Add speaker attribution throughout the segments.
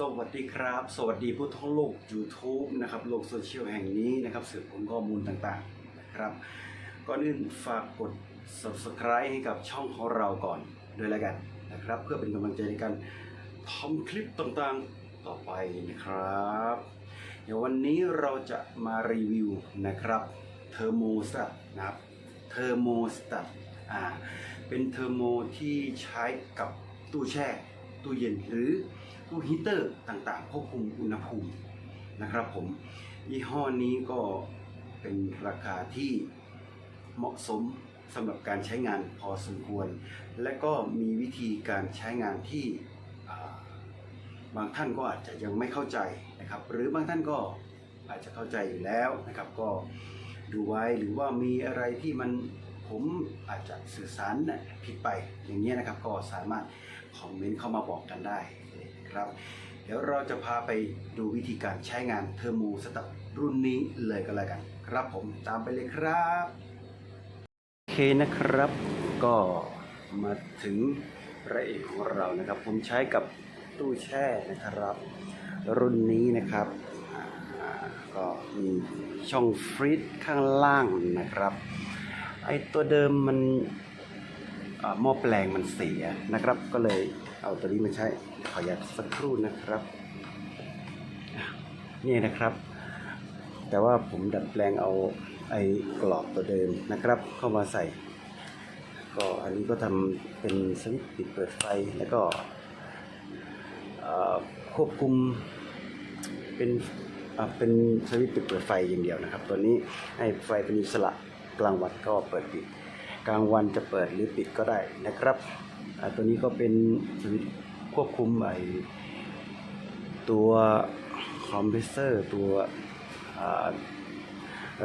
Speaker 1: สวัสดีครับ สวัสดีผู้ท่องโลก YouTube นะครับโลกโซเชียลแห่งนี้นะครับสืบค้นข้อมูลต่างๆนะครับก่อนอื่นฝากกด subscribe ให้กับช่องของเราก่อนด้วยแล้วกันนะครับ เพื่อเป็นกำลังใจในการทำคลิปต่างๆต่อไปนะครับเดี๋ยววันนี้เราจะมารีวิวนะครับเทอร์โมสตัตนะครับเทอร์โมสตัตอ่าเป็นเทอร์โมที่ใช้กับตู้แช่ ตู้เย็นหรือตู้ฮีเตอร์ต่างๆควบคุมอุณหภูมินะครับผมยี่ห้อนี้ก็เป็นราคาที่เหมาะสมสำหรับการใช้งานพอสมควร และก็มีวิธีการใช้งานที่บางท่านก็อาจจะยังไม่เข้าใจนะครับ หรือบางท่านก็อาจจะเข้าใจอยู่แล้วนะครับ ก็ดูไว้หรือว่ามีอะไรที่มัน ผมอาจจะสื่อสารนะผิดไปอย่างนี้นะครับ ก็สามารถคอมเมนต์เข้ามาบอกกันได้ครับ เดี๋ยวเราจะพาไปดูวิธีการใช้งานเทอร์โมสตัตรุ่นนี้เลยก็แล้วกัน ครับผมตามไปเลยครับโอเคนะครับ ก็มาถึงพระเอกของเรานะครับ ผมใช้กับตู้แช่นะครับ รุ่นนี้นะครับก็มีช่องฟรีซข้างล่างนะครับ ไอตัวเดิมมันหม้อแปลงมันเสียนะครับ ก็เลยเอาตัวนี้มาใช้ขออนุญาตสักครู่นะครับ นี่นะครับ แต่ว่าผมดัดแปลงเอาไอ้กรอบตัวเดิมนะครับ เข้ามาใส่ ก็อันนี้ก็ทำเป็นสวิตช์ปิดเปิดไฟแล้วก็ควบคุมเป็นเป็นสวิตช์ปิดเปิดไฟอย่างเดียวนะครับ ตัวนี้ให้ไฟเป็นอิสระ กลางวันก็เปิดปิด กลางวันจะเปิดหรือปิดก็ได้นะครับตัวนี้ก็เป็นสวิตช์ควบคุมไอตัวคอมเพรสเซอร์ตัว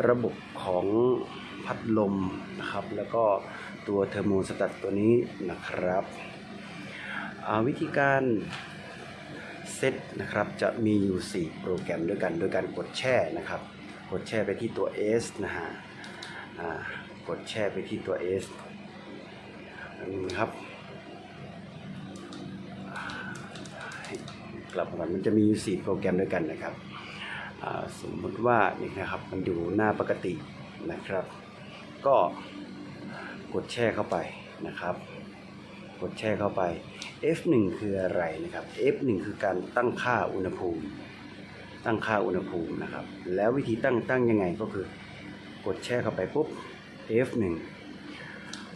Speaker 1: ระบบของพัดลมนะครับ แล้วก็ตัวเทอร์โมสตัตตัวนี้นะครับ วิธีการเซตนะครับจะมีอยู่ 4 โปรแกรมด้วยกัน โดยการกดแช่นะครับ กดแช่ไปที่ตัว S นะฮะ กดแช่ไปที่ตัว S อันนี้นะครับ กลับมามันจะมีอยู่ 4 โปรแกรมด้วยกันนะครับ สมมติว่านี่นะครับมันอยู่หน้าปกตินะครับ ก็กดแช่เข้าไปนะครับ กดแช่เข้าไป F1 คืออะไรนะครับ F1 คือการตั้งค่าอุณหภูมิ ตั้งค่าอุณหภูมินะครับ แล้ววิธีตั้งตั้งยังไงก็คือ กดแช่เข้าไปปุ๊บ F1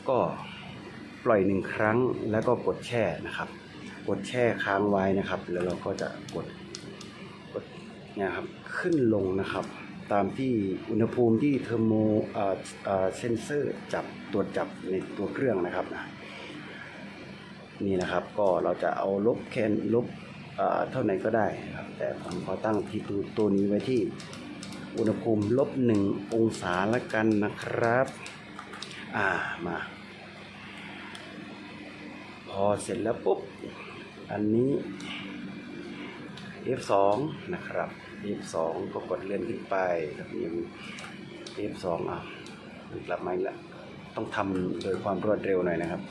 Speaker 1: ก็ปล่อยหนึ่งครั้งแล้วก็กดแช่นะครับ กดแช่ค้างไว้นะครับ แล้วเราก็จะกดกดเนี่ยครับขึ้นลงนะครับ ตามที่อุณหภูมิที่เทอร์โมเอ่อเซนเซอร์จับตรวจจับในตัวเครื่องนะครับนะนี่นะครับก็เราจะเอาลบแคนลบเท่าไหร่ก็ได้ครับแต่ผมขอตั้งที่ตัวนี้ไว้ที่ อุณหภูมิลบหนึ่งองศาละกันนะครับ อ่ามา พอเสร็จแล้วปุ๊บ อันนี้ F2 นะครับ F2 ก็กดเลื่อนขึ้นไปครับยัง F2 อะกลับมาอีกแล้วต้องทำโดยความรวดเร็วหน่อยนะครับ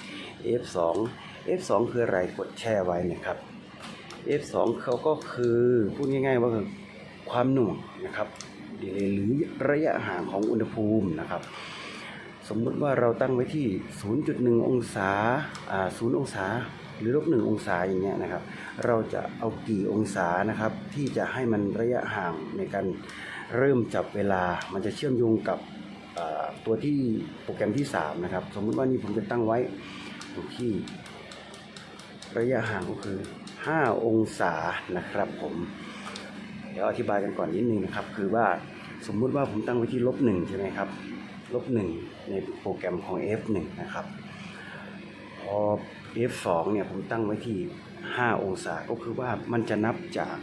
Speaker 1: F2 F2 คืออะไรกดแช่ไว้นะครับ F2 เขาก็คือพูดง่ายๆว่าคือความหน่วงนะครับ ดีเลยหรือระยะห่างของอุณหภูมินะครับ สมมุติว่าเราตั้งไว้ที่ 0.1 องศาอ่า0องศา หรือลบ1องศาอย่างเงี้ยนะครับ เราจะเอากี่องศานะครับ ที่จะให้มันระยะห่างในการเริ่มจับเวลา มันจะเชื่อมโยงกับตัวที่โปรแกรมที่ 3 นะครับ สมมุติว่านี่ผมจะตั้งไว้อยู่ที่ระยะห่างก็คือ 5 องศานะครับผม เดี๋ยวอธิบายกันก่อนนิดนึงนะครับ คือว่าสมมุติว่าผมตั้งไว้ที่ลบหนึ่งใช่ไหมครับลบหนึ่งในโปรแกรมของ F1 นะครับ พอ F2 เนี่ยผมตั้งไว้ที่ 5 องศา ก็คือว่ามันจะนับจาก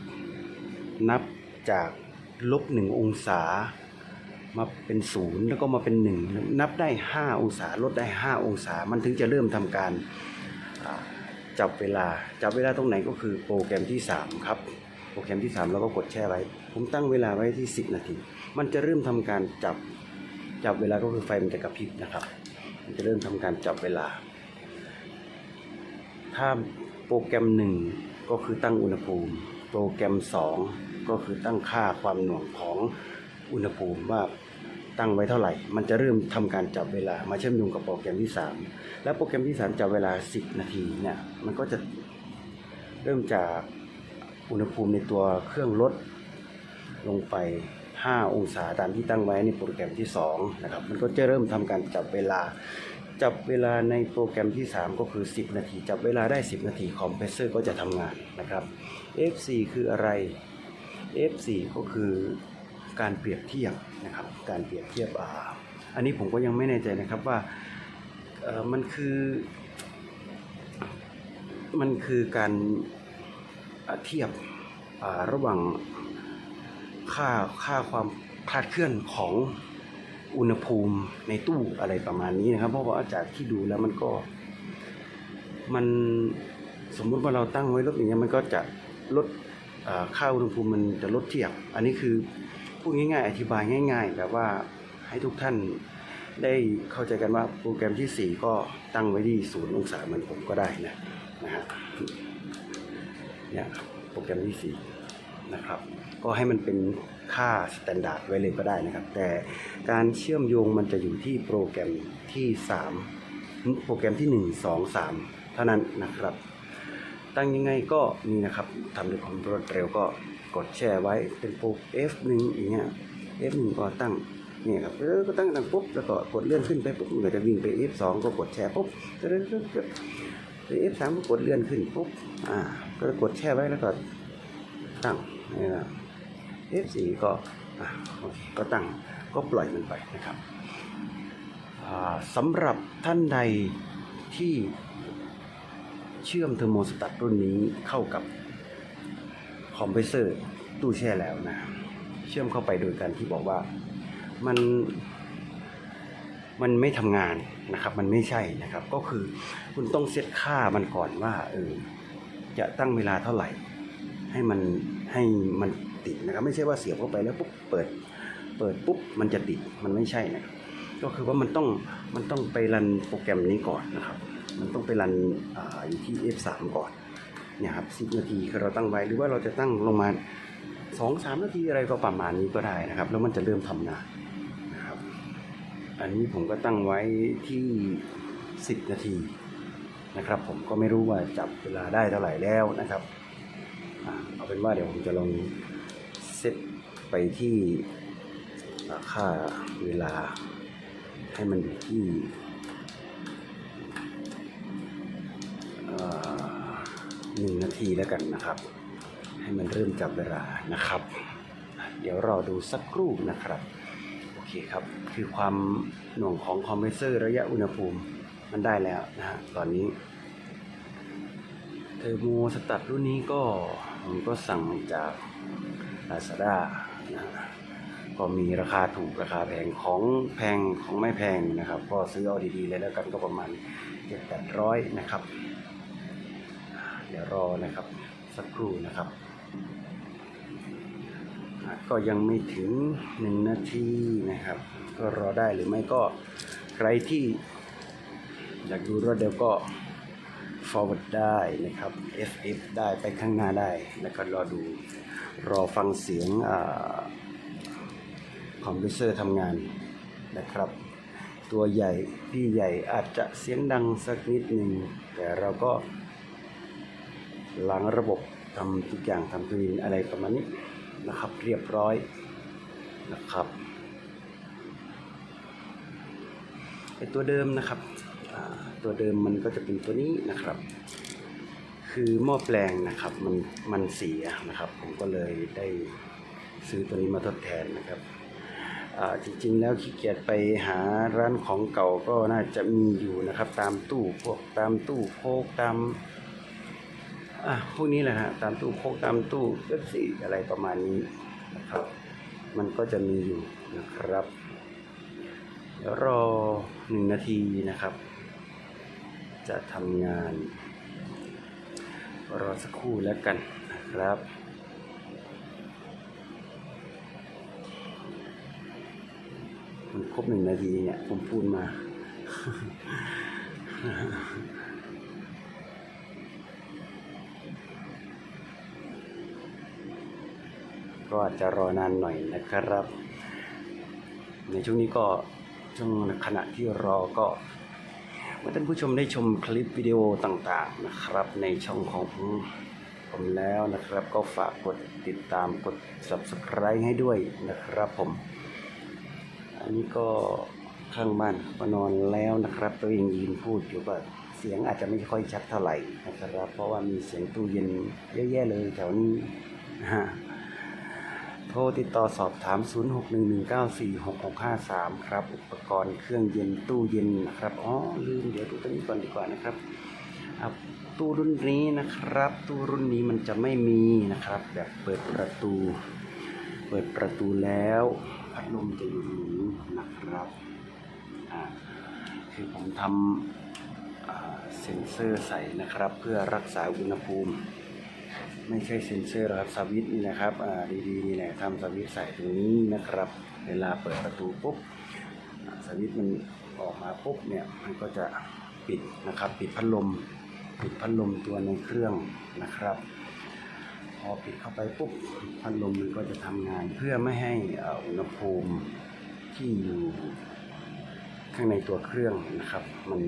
Speaker 1: นับจากลบหนึ่งองศา มาเป็นศูนย์แล้วก็มาเป็นหนึ่งนับได้ 5 องศา ลดได้ 5 องศา มันถึงจะเริ่มทำการจับเวลา จับเวลาตรงไหนก็คือโปรแกรมที่ 3 ครับ รแกรมที่3เราก็กดแช่ไว้ ผมตั้งเวลาไว้ที่ 10 นาที มันจะเริ่มทำการจับจับเวลาก็คือไฟมันจะกระพริบนะครับ มันจะเริ่มทำการจับเวลา ถ้าโปรแกรมหนึ่งก็คือตั้งอุณหภูมิ โปรแกรม 2 ก็คือตั้งค่าความหน่วงของอุณหภูมิว่าตั้งไว้เท่าไหร่ มันจะเริ่มทำการจับเวลา มาเชื่อมโยงกับโปรแกรมที่ 3 แล้วโปรแกรมที่ 3 จับเวลา 10 นาทีเนี่ย มันก็จะเริ่มจาก อุณหภูมิในตัวเครื่องลดลงไป 5 องศาตามที่ตั้งไว้ในโปรแกรมที่ 2 นะครับ มันก็จะเริ่มทำการจับเวลา จับเวลาในโปรแกรมที่ 3 ก็คือ 10 นาที จับเวลาได้ 10 นาทีคอมเพรสเซอร์ก็จะทำงานนะครับ F4 คืออะไร F4 ก็คือการเปรียบเทียบนะครับ การเปรียบเทียบอ่าอันนี้ผมก็ยังไม่แน่ใจนะครับว่ามันคือ มันคือการ เทียบระหว่างค่าค่าความคลาดเคลื่อนของอุณหภูมิในตู้อะไรประมาณนี้นะครับ เพราะว่าจากที่ดูแล้วมันก็มันสมมุติว่าเราตั้งไว้ลดอย่างเงี้ยมันก็จะลดอ่าค่าอุณหภูมิมันจะลดเทียบ อันนี้คือพูดง่าย ๆ อธิบายง่าย ๆ แบบว่าให้ทุกท่านได้เข้าใจกันว่าโปรแกรมที่ 4 ก็ตั้งไว้ที่ศูนย์องศาเหมือนผมก็ได้นะนะฮะ เนี่ยโปรแกรมที่ 4 นะครับ ก็ให้มันเป็นค่าสแตนดาร์ดไว้เลยก็ได้นะครับ แต่การเชื่อมโยงมันจะอยู่ที่โปรแกรมที่ 3 โปรแกรมที่ 1 2 3 เท่านั้นนะครับ ตั้งยังไงก็นี่นะครับทำด้วยความรวดเร็วก็กดแชร์ไว้เป็นโปร F1 อย่างเงี้ย F1 ก็ตั้งเนี่ยครับเออก็ตั้งตั้งปุ๊บแล้วก็กดเลื่อนขึ้นไปปุ๊บมันก็จะวิ่งไป F2 ก็กดแชร์ปุ๊บเลื่อนไป F3 ก็กดเลื่อนขึ้นปุ๊บอ่า ก็กดแชร์ไว้แล้วก็ตั้งนี่นะ F4 ก็อะโอเคก็ตั้งก็ปล่อยมันไปนะครับสำหรับท่านใดที่เชื่อมเทอร์โมสตัตรุ่นนี้เข้ากับคอมเพรสเซอร์ตู้แช่แล้วนะ เชื่อมเข้าไปโดยการที่บอกว่ามันมันไม่ทำงานนะครับ มันไม่ใช่นะครับ ก็คือคุณต้องเซตค่ามันก่อนว่าเออ จะตั้งเวลาเท่าไหร่ ให้มันให้มันติดนะครับ ไม่ใช่ว่าเสียบเข้าไปแล้วปุ๊บเปิดเปิดปุ๊บมันจะติดมันไม่ใช่นะครับก็คือว่ามันต้องมันต้องไปรันโปรแกรมนี้ก่อนนะครับ มันต้องไปรันออยู่ที่ F3 ก่อนเนี่ยครับ10นาทีคือเราตั้งไว้หรือว่าเราจะตั้งลงมา2-3นาทีอะไรก็ประมาณนี้ก็ได้นะครับ แล้วมันจะเริ่มทำงานนะครับ อันนี้ผมก็ตั้งไว้ที่ 10 นาที นะครับ ผมก็ไม่รู้ว่าจับเวลาได้เท่าไหร่แล้วนะครับเอาเป็นว่าเดี๋ยวผมจะลองเซตไปที่อ่าค่าเวลา ให้มันอยู่ที่หนึ่งนาทีแล้วกันนะครับ ให้มันเริ่มจับเวลานะครับ เดี๋ยวรอดูสักครู่นะครับ โอเคครับ คือความหน่วงของคอมเพรสเซอร์ระยะอุณหภูมิ มันได้แล้วนะฮะตอนนี้เทอร์โมสตัดรุ่นนี้ก็ผมก็สั่งจาก Lazada นะฮะก็มีราคาถูกราคาแพงของแพงของไม่แพงนะครับ ก็ซื้อเอาดีๆเลยแล้วกันก็ประมาณเจ็ดแปดร้อยนะครับ เดี๋ยวรอนะครับ สักครู่นะครับ ก็ยังไม่ถึงหนึ่งนาทีนะครับ ก็รอได้หรือไม่ก็ใครที่ อยากดูรวดเร็วก็ forward ได้นะครับ FF ได้ไปข้างหน้าได้แล้วก็รอดูรอฟังเสียงคอมพิวเซอร์ทำงานนะครับ ตัวใหญ่พี่ใหญ่อาจจะเสียงดังสักนิดหนึ่งแต่เราก็หลังระบบทำทุกอย่างทำทุกอย่างอะไรประมาณนี้นะครับเรียบร้อยนะครับไอตัวเดิมนะครับ ตัวเดิมมันก็จะเป็นตัวนี้นะครับ คือหม้อแปลงนะครับมันมันเสียนะครับ ผมก็เลยได้ซื้อตัวนี้มาทดแทนนะครับจริงๆแล้วขี้เกียจไปหาร้านของเก่าก็น่าจะมีอยู่นะครับ ตามตู้พวกตามตู้โคกตามอะพวกนี้แหละฮะตามตู้โคกตามตู้เป๊ปซี่อะไรประมาณนี้นะครับ มันก็จะมีอยู่นะครับเดี๋ยวรอหนึ่งนาทีนะครับ จะทำงาน รอสักครู่แล้วกันนะครับมันครบหนึ่งนาทีเนี่ย ผมพูดมา ก็อาจจะรอนานหน่อยนะครับ ในช่วงนี้ก็ช่วงขณะที่รอก็ เมื่อท่านผู้ชมได้ชมคลิปวิดีโอต่างๆนะครับ ในช่องของผมแล้วนะครับ ก็ฝากกดติดตามกด subscribe ให้ด้วยนะครับผม อันนี้ก็ข้างบ้านก็นอนแล้วนะครับ ตัวเองยืนพูดอยู่ก็เสียงอาจจะไม่ค่อยชัดเท่าไหร่นะครับ เพราะว่ามีเสียงตู้เย็นเยอะแยะเลยแถวนี้ฮะ โทรติดต่อสอบถาม 0611946653 ครับ อุปกรณ์เครื่องเย็นตู้เย็นนะครับ อ๋อ ลืมเดี๋ยวดูตัวนี้ก่อนดีกว่านะครับตู้รุ่นนี้นะครับ ตู้รุ่นนี้มันจะไม่มีนะครับ แบบเปิดประตู เปิดประตูแล้วพัดลมจะอยู่ตรงนี้นะครับคือผมทำเซ็นเซอร์ใส่นะครับ เพื่อรักษาอุณหภูมิ ไม่ใช่เซ็นเซอร์ครับสวิตช์นี่นะครับอ่าดีๆนี่แหละทำสวิตช์ใส่ตรงนี้นะครับ เวลาเปิดประตูปุ๊บสวิตช์มันออกมาปุ๊บเนี่ยมันก็จะปิดนะครับปิดพัดลม ปิดพัดลมตัวในเครื่องนะครับ พอปิดเข้าไปปุ๊บพัดลมมันก็จะทำงาน เพื่อไม่ให้อุณหภูมิที่อยู่ข้างในตัวเครื่องนะครับ มัน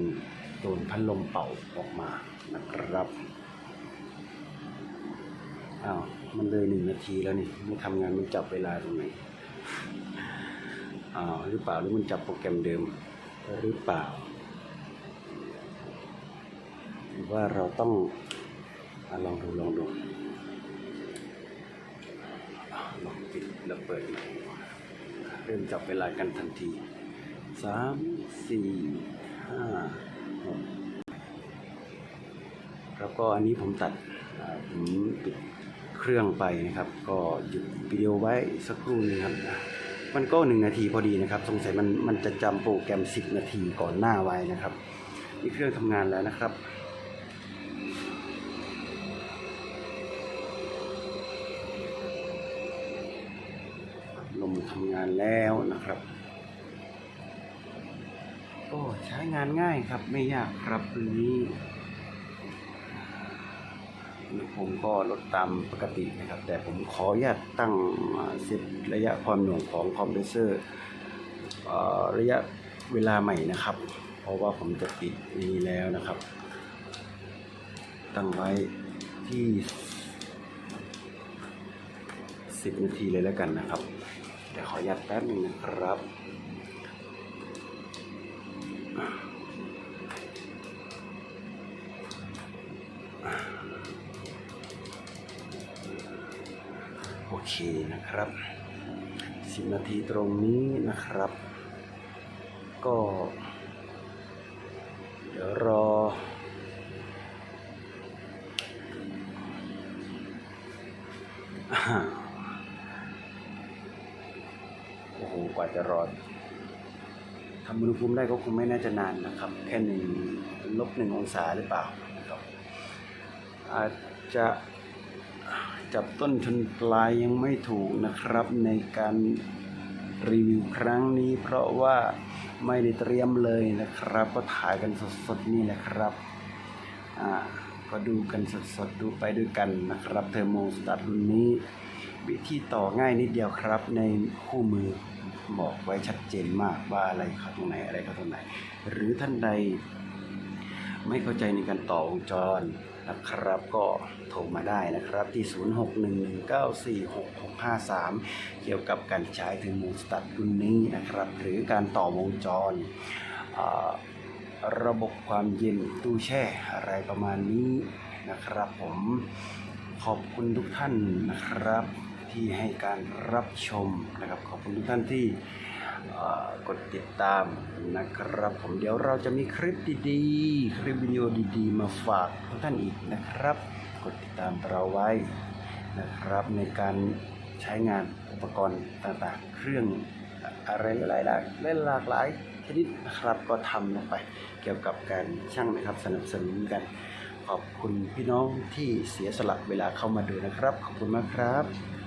Speaker 1: โดนพัดลมเป่าออกมานะครับ อ้าวมันเลยหนึ่งนาทีแล้วนี่ไม่ทำงานมันจับเวลาตรงไหนอ้าวหรือเปล่าหรือมันจับโปรแกรมเดิมหรือเปล่าหรือว่าเราต้องอลองดูลองดูลองปิดแล้วเปิดใหม่เริ่มจับเวลากันทันทีสามสี่ห้าหกแล้วก็อันนี้ผมตัดอ่าผมปิด เครื่องไปนะครับ ก็หยุดวิดีโอไว้สักครู่นึงครับ มันก็หนึ่งนาทีพอดีนะครับ สงสัยมันมันจะจำโปรแกรม 10 นาทีก่อนหน้าไว้นะครับนี่เครื่องทำงานแล้วนะครับลมทำงานแล้วนะครับก็ใช้งานง่ายครับไม่ยากครับตัวนี้ อุณหภูมิก็ลดตามปกตินะครับ แต่ผมขออนุญาตตั้งเซตระยะความหน่วงของคอมเพรสเซอร์ระยะเวลาใหม่นะครับ เพราะว่าผมจะปิดนี้แล้วนะครับ ตั้งไว้ที่ 10 นาทีเลยแล้วกันนะครับเดี๋ยวขออนุญาตแป๊บหนึงนะครับโอ เคนะครับ10นาทีตรงนี้นะครับ ก็ เดี๋ยวรอ โอ้โห กว่าจะรอทำอุณหภูมิได้ก็คงไม่น่าจะนานนะครับ แค่หนึ่งลบหนึ่งองศาหรือเปล่านะครับอาจจะ จับต้นชนปลายยังไม่ถูกนะครับในการรีวิวครั้งนี้ เพราะว่าไม่ได้เตรียมเลยนะครับ ก็ถ่ายกันสดๆนี่แหละครับอ่าก็ดูกันสดๆดูไปด้วยกันนะครับเทอร์โมสตัตรุ่นนี้ วิธีต่อง่ายนิดเดียวครับ ในคู่มือบอกไว้ชัดเจนมากว่าอะไรเข้าตรงไหนอะไรเข้าตรงไหน หรือท่านใดไม่เข้าใจในการต่อวงจร นะครับก็โทรมาได้นะครับที่ 0611946653 เกี่ยวกับการใช้ถึงมูสตัดรุ่นนี้นะครับ หรือการต่อวงจรระบบความเย็นตู้แช่อะไรประมาณนี้นะครับ ผมขอบคุณทุกท่านนะครับที่ให้การรับชมนะครับ ขอบคุณทุกท่านที่ กดติดตามนะครับผมเดี๋ยวเราจะมีคลิปดีๆ คลิปวิดีโอดีๆ มาฝากท่านอีกนะครับ กดติดตามเราไว้นะครับในการใช้งานอุปกรณ์ต่างๆ เครื่องอะไรหลายๆเล่นหลากหลายชนิดนะครับก็ทำลงไปเกี่ยวกับการช่างนะครับสนับสนุนกันขอบคุณพี่น้องที่เสียสละเวลาเข้ามาดูนะครับ ขอบคุณมากครับ